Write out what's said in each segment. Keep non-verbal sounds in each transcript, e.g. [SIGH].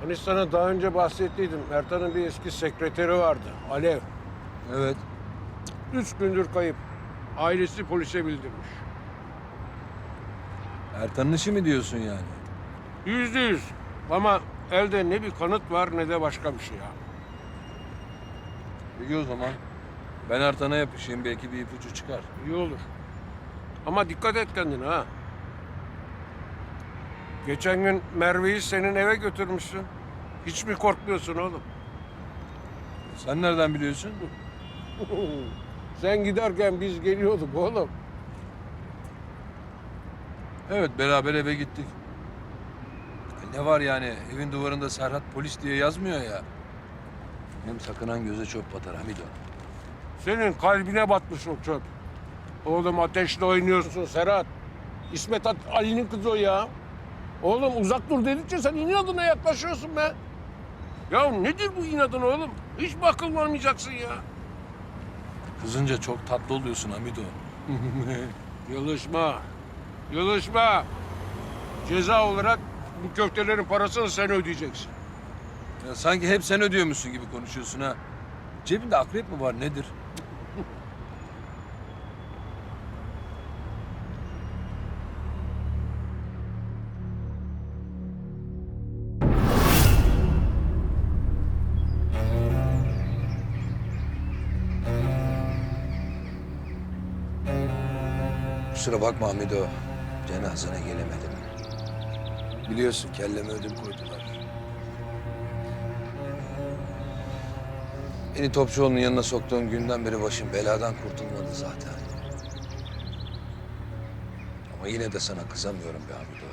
Hani sana daha önce bahsettiydim. Ertan'ın bir eski sekreteri vardı. Alev. Evet. Üç gündür kayıp. Ailesi polise bildirmiş. Ertan'ın işi mi diyorsun yani? Yüzde yüz. Ama elde ne bir kanıt var ne de başka bir şey ya. Peki o zaman. Ben Ertan'a yapışayım belki bir ipucu çıkar. İyi olur. Ama dikkat et kendine ha. Geçen gün Merve'yi senin eve götürmüşsün. Hiç mi korkmuyorsun oğlum? Sen nereden biliyorsun? [LAUGHS] Sen giderken biz geliyorduk oğlum. Evet beraber eve gittik. Ne var yani evin duvarında Serhat polis diye yazmıyor ya. Hem sakınan göze çöp batar Hamido. Senin kalbine batmış o çöp. Oğlum ateşle oynuyorsun Serhat. İsmet Ali'nin kızı o ya. Oğlum uzak dur dedikçe sen inadına yaklaşıyorsun be. Ya nedir bu inadın oğlum? Hiç mi akıl vermeyeceksin ya? Kızınca çok tatlı oluyorsun Hamido. [LAUGHS] Yılışma. Yılışma. Ceza olarak bu köftelerin parasını sen ödeyeceksin. Ya sanki hep sen ödüyormuşsun gibi konuşuyorsun ha. Cebinde akrep mi var nedir? Kusura bakma Hamido. Cenazene gelemedim. Biliyorsun kelleme ödül koydular. Beni Topçuoğlu'nun yanına soktuğun günden beri başım beladan kurtulmadı zaten. Ama yine de sana kızamıyorum be Hamido.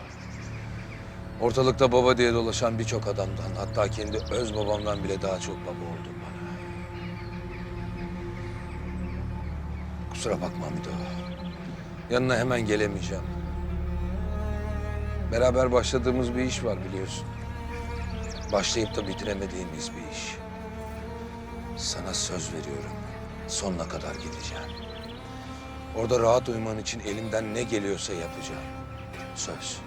Ortalıkta baba diye dolaşan birçok adamdan, hatta kendi öz babamdan bile daha çok baba oldun bana. Kusura bakma Hamido. Yanına hemen gelemeyeceğim. Beraber başladığımız bir iş var biliyorsun. Başlayıp da bitiremediğimiz bir iş. Sana söz veriyorum. Sonuna kadar gideceğim. Orada rahat uyuman için elimden ne geliyorsa yapacağım. Söz.